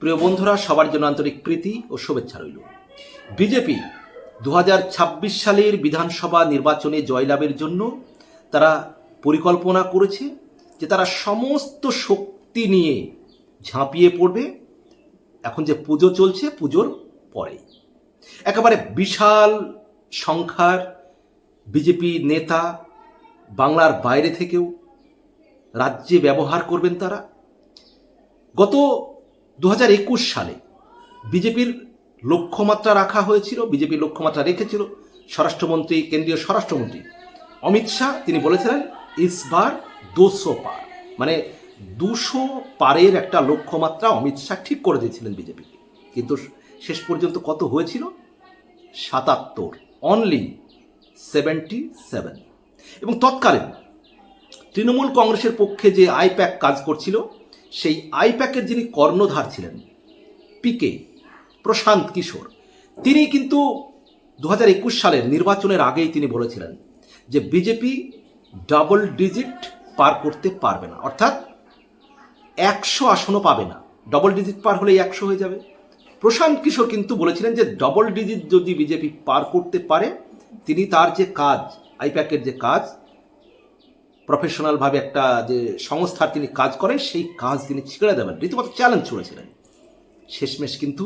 প্রিয় বন্ধুরা, সবার জন্য আন্তরিক প্রীতি ও শুভেচ্ছা রইল। বিজেপি দু হাজার ছাব্বিশ সালের বিধানসভা নির্বাচনে জয়লাভের জন্য তারা পরিকল্পনা করেছে যে তারা সমস্ত শক্তি নিয়ে ঝাঁপিয়ে পড়বে। এখন যে পুজো চলছে, পুজোর পরে। একেবারে বিশাল সংখ্যার বিজেপি নেতা বাংলার বাইরে থেকেও রাজ্যে ব্যবহার করবেন তারা। গত দু হাজার একুশ সালে বিজেপির লক্ষ্যমাত্রা রাখা হয়েছিল, বিজেপি লক্ষ্যমাত্রা রেখেছিল, স্বরাষ্ট্রমন্ত্রী, কেন্দ্রীয় স্বরাষ্ট্রমন্ত্রী অমিত শাহ। তিনি বলেছিলেন ইসবার দুশো পার। মানে দুশো পারের একটা লক্ষ্যমাত্রা অমিত শাহ ঠিক করে দিয়েছিলেন বিজেপিকে কিন্তু শেষ পর্যন্ত কত হয়েছিল? সাতাত্তর। অনলি সেভেন্টি সেভেন এবং তৎকালীন তৃণমূল কংগ্রেসের পক্ষে যে আইপ্যাক কাজ করছিল সেই আইপ্যাকের যিনি কর্ণধার ছিলেন, পিকে প্রশান্ত কিশোর, তিনি কিন্তু দু হাজার একুশ সালের নির্বাচনের আগেই তিনি বলেছিলেন যে বিজেপি ডাবল ডিজিট পার করতে পারবে না। অর্থাৎ একশো আসনও পাবে না। ডবল ডিজিট পার হলেই একশো হয়ে যাবে। প্রশান্ত কিশোর কিন্তু বলেছিলেন যে ডবল ডিজিট যদি বিজেপি পার করতে পারে, তিনি তার যে কাজ, আইপ্যাকের যে কাজ প্রফেশনালভাবে একটা যে সংস্থার তিনি কাজ করেন, সেই কাজ তিনি ছেড়ে দেবেন। রীতিমতো চ্যালেঞ্জ ছুড়েছিলেন শেষমেশ কিন্তু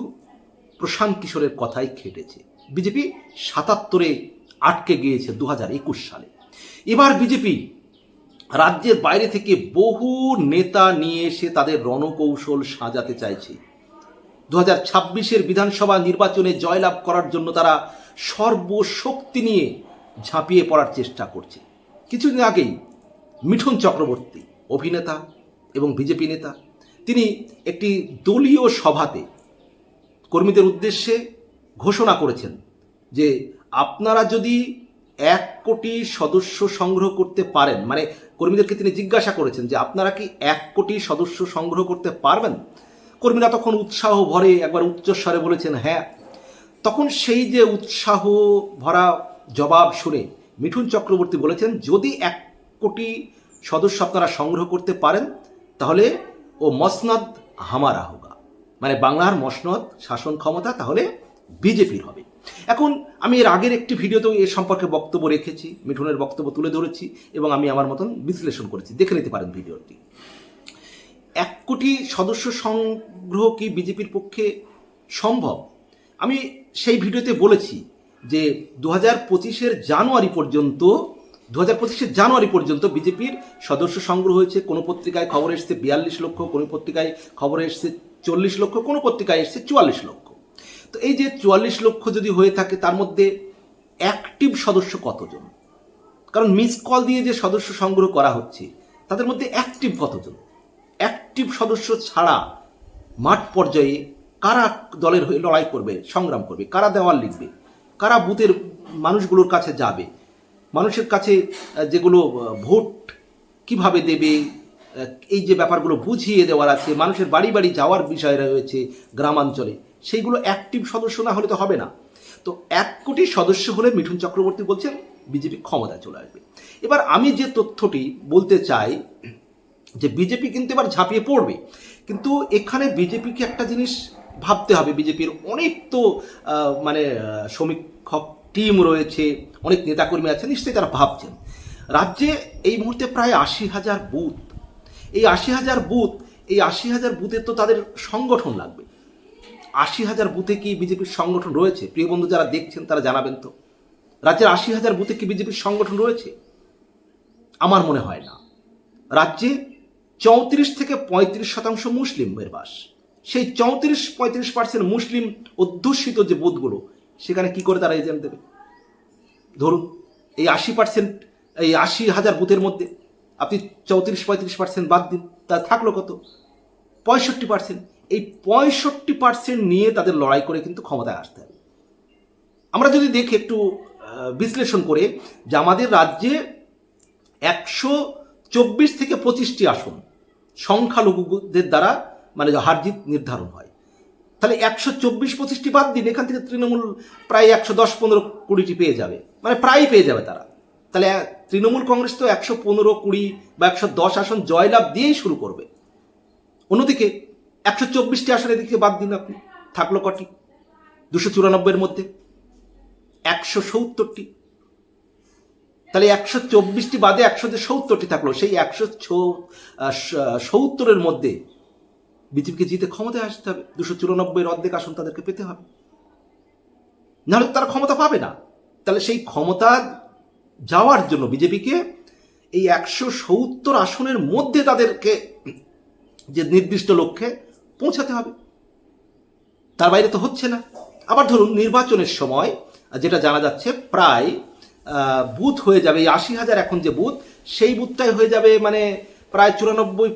প্রশান্ত কিশোরের কথাই খেটেছে। বিজেপি সাতাত্তরে আটকে গিয়েছে দু একুশ সালে। এবার বিজেপি রাজ্যের বাইরে থেকে বহু নেতা নিয়ে এসে তাদের রণকৌশল সাজাতে চাইছে। দু হাজার ছাব্বিশের বিধানসভা নির্বাচনে জয়লাভ করার জন্য তারা সর্বশক্তি নিয়ে ঝাঁপিয়ে পড়ার চেষ্টা করছে। কিছুদিন আগেই মিঠুন চক্রবর্তী অভিনেতা এবং বিজেপি নেতা। তিনি একটি দলীয় সভাতে কর্মীদের উদ্দেশ্যে ঘোষণা করেছেন যে আপনারা যদি এক কোটি সদস্য সংগ্রহ করতে পারেন মানে কর্মীদেরকে তিনি জিজ্ঞাসা করেছেন যে আপনারা কি এক কোটি সদস্য সংগ্রহ করতে পারবেন? কর্মীরা তখন উৎসাহ ভরে একবার উচ্চস্বরে বলেছেন হ্যাঁ। তখন সেই যে উৎসাহ ভরা জবাব শুনে মিঠুন চক্রবর্তী বলেছেন, যদি এক কোটি সদস্য আপনারা সংগ্রহ করতে পারেন, তাহলে ও মসনদ হামারা হোগা মানে বাংলার মসনদ শাসন ক্ষমতা তাহলে বিজেপির হবে। এখন আমি এর আগের একটি ভিডিওতেও এ সম্পর্কে বক্তব্য রেখেছি, মিঠুনের বক্তব্য তুলে ধরেছি এবং আমি আমার মতন বিশ্লেষণ করেছি। দেখে নিতে পারেন ভিডিওটি। এক কোটি সদস্য সংগ্রহ কি বিজেপির পক্ষে সম্ভব? আমি সেই ভিডিওতে বলেছি যে দু হাজার পঁচিশের জানুয়ারি পর্যন্ত দু হাজার পঁচিশের জানুয়ারি পর্যন্ত বিজেপির সদস্য সংগ্রহ হয়েছে। কোনো পত্রিকায় খবর এসছে বিয়াল্লিশ লক্ষ, কোনো পত্রিকায় খবর এসছে চল্লিশ লক্ষ, কোনো পত্রিকায় এসছে চুয়াল্লিশ লক্ষ। তো এই যে চুয়াল্লিশ লক্ষ যদি হয়ে থাকে, তার মধ্যে অ্যাক্টিভ সদস্য কতজন? কারণ মিস কল দিয়ে যে সদস্য সংগ্রহ করা হচ্ছে, তাদের মধ্যে অ্যাক্টিভ কতজন? অ্যাক্টিভ সদস্য ছাড়া মাঠ পর্যায়ে কারা দলের হয়ে লড়াই করবে, সংগ্রাম করবে, কারা দেওয়াল লিখবে, কারা বুথের মানুষগুলোর কাছে যাবে মানুষের কাছে যেগুলো ভোট কীভাবে দেবে এই যে ব্যাপারগুলো বুঝিয়ে দেওয়ার আছে, মানুষের বাড়ি বাড়ি যাওয়ার বিষয় রয়েছে গ্রামাঞ্চলে, সেইগুলো অ্যাক্টিভ সদস্য না হলে তো হবে না। তো এক কোটি সদস্য হলে মিঠুন চক্রবর্তী বলছেন, বিজেপি ক্ষমতায় চলে আসবে। এবার আমি যে তথ্যটি বলতে চাই, যে বিজেপি কিন্তু এবার ঝাঁপিয়ে পড়বে। কিন্তু এখানে বিজেপিকে একটা জিনিস ভাবতে হবে, বিজেপির অনেক তো মানে সমীক্ষক টিম রয়েছে, অনেক নেতাকর্মী আছে নিশ্চয়ই তারা ভাবছেন। রাজ্যে এই মুহূর্তে প্রায় আশি হাজার বুথ। এই আশি হাজার বুথ, এই আশি হাজার বুথের তো তাদের সংগঠন লাগবে। আশি হাজার বুথে কি বিজেপির সংগঠন রয়েছে? প্রিয় বন্ধু, যারা দেখছেন তারা জানাবেন তো। রাজ্যের আশি হাজার বুথে কি বিজেপির সংগঠন রয়েছে? আমার মনে হয় না। রাজ্যে চৌত্রিশ থেকে পঁয়ত্রিশ শতাংশ মুসলিমের বাস সেই চৌত্রিশ পঁয়ত্রিশ পার্সেন্ট মুসলিম অধ্যুষিত যে বুথগুলো সেখানে কি করে তারা এজেন্ট দেবে? ধরুন, এই আশি পার্সেন্ট এই আশি হাজার বুথের মধ্যে আপনি চৌত্রিশ, পঁয়ত্রিশ পার্সেন্ট বাদ দিন, তা থাকল কত? পঁয়ষট্টি পার্সেন্ট এই পঁয়ষট্টি পার্সেন্ট নিয়ে তাদের লড়াই করে কিন্তু ক্ষমতায় আসতে হবে। আমরা যদি দেখি একটু বিশ্লেষণ করে যে আমাদের রাজ্যে একশো চব্বিশ থেকে পঁচিশটি আসন সংখ্যালঘুদের দ্বারা মানে হারজিত নির্ধারণ হয়। তাহলে একশো চব্বিশ পঁচিশটি বাদ দিন এখান থেকে তৃণমূল প্রায় একশো দশ পনেরো কুড়িটি পেয়ে যাবে। মানে প্রায় পেয়ে যাবে তারা। তাহলে তৃণমূল কংগ্রেস তো একশো পনেরো কুড়ি বা একশো দশ আসন জয়লাভ দিয়েই শুরু করবে। অন্যদিকে একশো চব্বিশটি আসনের দিকে বাদ দিন আপনি। থাকল কটি? দুশো চুরানব্বইয়ের মধ্যে। একশো সত্তরটি। তাহলে একশো চব্বিশটি বাদে একশো যে সত্তরটি থাকল, সেই একশো সত্তরের মধ্যে বিজেপিকে জিতে ক্ষমতায় আসতে হবে। দুশো চুরানব্বইয়ের অর্ধেক আসন তাদেরকে পেতে হবে। নাহলে তারা ক্ষমতা পাবে না। তাহলে সেই ক্ষমতা যাওয়ার জন্য বিজেপিকে এই একশো সত্তর আসনের মধ্যে তাদেরকে যে নির্দিষ্ট লক্ষ্যে পৌঁছাতে হবে। তার বাইরে তো হচ্ছে না। আবার ধরুন নির্বাচনের সময় যেটা জানা যাচ্ছে প্রায় বুথ হয়ে যাবে, এই আশি হাজার এখন যে বুথ, সেই বুথটাই হয়ে যাবে মানে প্রায় চুরানব্বই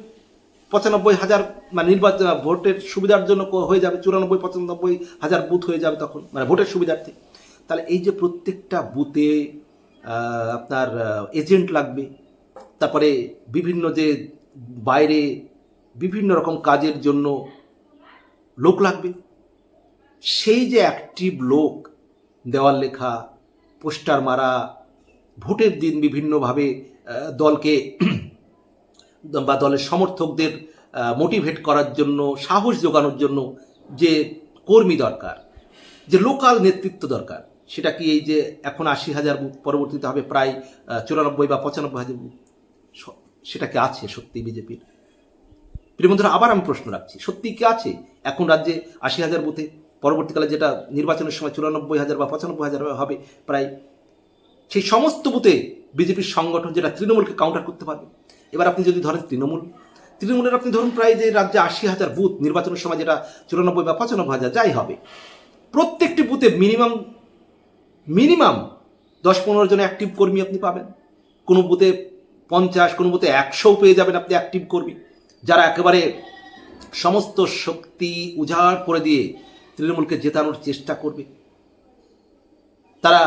পঁচানব্বই হাজার মানে নির্বাচন ভোটের সুবিধার জন্য হয়ে যাবে চুরানব্বই, পঁচানব্বই হাজার বুথ হয়ে যাবে তখন মানে ভোটের সুবিধার্থে। তাহলে এই যে প্রত্যেকটা বুথে আপনার এজেন্ট লাগবে, তারপরে বিভিন্ন যে বাইরে বিভিন্ন রকম কাজের জন্য লোক লাগবে। সেই যে অ্যাক্টিভ লোক, দেওয়াল লেখা, পোস্টার মারা, ভোটের দিন বিভিন্নভাবে দলকে বা দলের সমর্থকদের মোটিভেট করার জন্য, সাহস যোগানোর জন্য যে কর্মী দরকার, যে লোকাল নেতৃত্ব দরকার, সেটা কি এই যে এখন আশি হাজার বুথ পরবর্তীতে হবে প্রায় চুরানব্বই বা পঁচানব্বই হাজার বুথ সেটা কি আছে সত্যি বিজেপির? প্রিয় আবার আমি প্রশ্ন রাখছি, সত্যি কি আছে? এখন রাজ্যে আশি হাজার বুথে পরবর্তীকালে যেটা নির্বাচনের সময় চুরানব্বই হাজার বা পঁচানব্বই হাজার হবে প্রায়, সেই সমস্ত বুথে বিজেপির সংগঠন যেটা তৃণমূলকে কাউন্টার করতে পারবে। এবার আপনি যদি ধরেন তৃণমূল, তৃণমূলের আপনি ধরুন প্রায় যে রাজ্যে আশি হাজার বুথ, নির্বাচনের সময় যেটা চুরানব্বই বা পঁচানব্বই হাজার, যাই হবে। প্রত্যেকটি বুথে মিনিমাম মিনিমাম দশ পনেরো জন অ্যাক্টিভ কর্মী আপনি পাবেন। কোনো বুথে পঞ্চাশ, কোনো বুথে একশোও পেয়ে যাবেন আপনি অ্যাক্টিভ কর্মী। যারা একেবারে সমস্ত শক্তি উজাড় করে দিয়ে তৃণমূলকে জেতানোর চেষ্টা করবে। তারা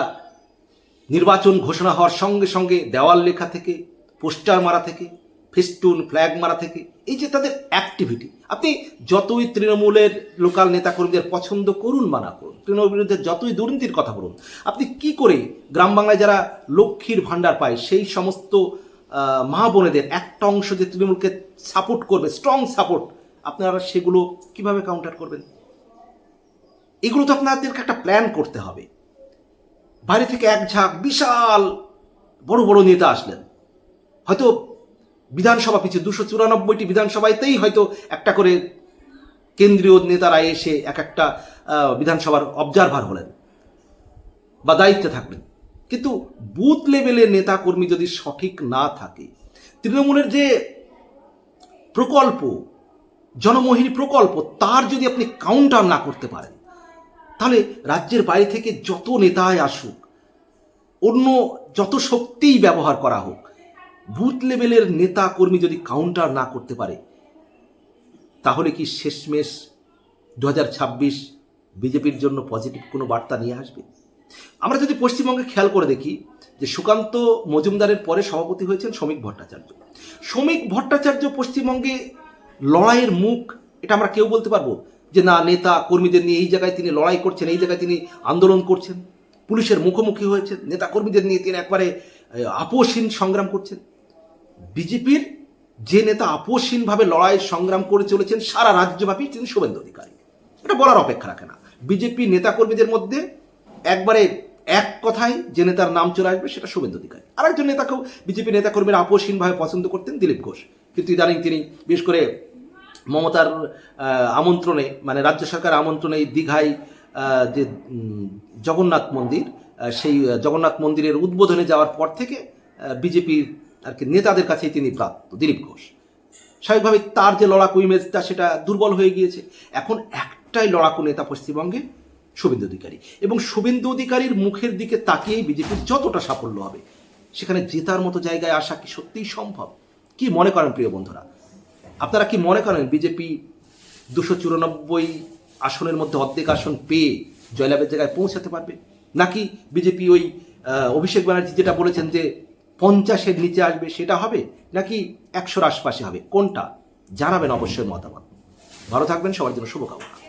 নির্বাচন ঘোষণা হওয়ার সঙ্গে সঙ্গে দেওয়াল লেখা থেকে পোস্টার মারা থেকে, ফেস্টুন, ফ্ল্যাগ মারা থেকে, এই যে তাদের অ্যাক্টিভিটি আপনি যতই তৃণমূলের লোকাল নেতাকর্মীদের পছন্দ করুন বা না করুন তৃণমূল বিরুদ্ধে যতই দুর্নীতির কথা বলুন, আপনি কি করে গ্রাম বাংলায় যারা লক্ষ্মীর ভাণ্ডার পায়, সেই সমস্ত মা বোনেদের একটা অংশ যে তৃণমূলকে সাপোর্ট করবে স্ট্রং সাপোর্ট আপনারা সেগুলো কীভাবে কাউন্টার করবেন? এগুলো তো আপনাদেরকে একটা প্ল্যান করতে হবে। বাইরে থেকে এক ঝাঁক বিশাল বড় বড় নেতা আসলেন। হয়তো বিধানসভা পিছু দুশো চুরানব্বইটি বিধানসভাতেই হয়তো একটা করে কেন্দ্রীয় নেতারা এসে এক একটা বিধানসভার অবজারভার হলেন বা দায়িত্বে থাকলেন। কিন্তু বুথ লেভেলের নেতাকর্মী যদি সঠিক না থাকে, তৃণমূলের যে প্রকল্প, জনমোহিনী প্রকল্প, তার যদি আপনি কাউন্টার না করতে পারেন, তাহলে রাজ্যের বাইরে থেকে যত নেতায় আসুক, অন্য যত শক্তিই ব্যবহার করা হোক বুথ লেভেলের নেতা কর্মী যদি কাউন্টার না করতে পারে, তাহলে কি শেষমেশ দু হাজার ছাব্বিশ বিজেপির জন্য পজিটিভ কোনো বার্তা নিয়ে আসবে? আমরা যদি পশ্চিমবঙ্গে খেয়াল করে দেখি যে সুকান্ত মজুমদারের পরে সভাপতি হয়েছেন শ্রমিক ভট্টাচার্য। শ্রমিক ভট্টাচার্য পশ্চিমবঙ্গে লড়াইয়ের মুখ, এটা আমরা কেউ বলতে পারব? যে না, নেতা কর্মীদের নিয়ে এই জায়গায় তিনি লড়াই করছেন, এই জায়গায় তিনি আন্দোলন করছেন। পুলিশের মুখোমুখি হয়েছেন, নেতা কর্মীদের নিয়ে তিনি একবারে আপোষহীন সংগ্রাম করছেন। বিজেপির যে নেতা আপোষহীনভাবে লড়াই সংগ্রাম করে চলেছেন সারা রাজ্যব্যাপী তিনি শুভেন্দু অধিকারী। এটা বলার অপেক্ষা রাখে না। বিজেপি নেতাকর্মীদের মধ্যে একবারে এক কথায় যে নেতার নাম চলে আসবে সেটা শুভেন্দু অধিকারী। আরেকজন নেতাকেও বিজেপি নেতাকর্মীরা আপোষহীনভাবে পছন্দ করতেন দিলীপ ঘোষ। কিন্তু ইদানিং তিনি বিশেষ করে মমতার আমন্ত্রণে মানে রাজ্য সরকার আমন্ত্রণে দীঘায় যে জগন্নাথ মন্দির সেই জগন্নাথ মন্দিরের উদ্বোধনে যাওয়ার পর থেকে বিজেপির আর কি নেতাদের কাছেই তিনি প্রাপ্ত দিলীপ ঘোষ। স্বাভাবিকভাবে তার যে লড়াকু ইমেজটা, সেটা দুর্বল হয়ে গিয়েছে। এখন একটাই লড়াকু নেতা পশ্চিমবঙ্গে শুভেন্দু অধিকারী। এবং শুভেন্দু অধিকারীর মুখের দিকে তাকিয়েই বিজেপির যতটা সাফল্য হবে, সেখানে জেতার মতো জায়গায় আসা কি সত্যিই সম্ভব? কি মনে করেন প্রিয় বন্ধুরা? আপনারা কি মনে করেন বিজেপি দুশো চুরানব্বই আসনের মধ্যে অর্ধেক আসন পেয়ে জয়লাভের জায়গায় পৌঁছাতে পারবে? নাকি বিজেপি ওই অভিষেক ব্যানার্জি যেটা বলেছেন যে পঞ্চাশের নিচে আসবে, সেটা হবে নাকি একশোর আশপাশে হবে? কোনটা? জানাবেন অবশ্যই মতামত। ভালো থাকবেন, সবার জন্য শুভকামনা।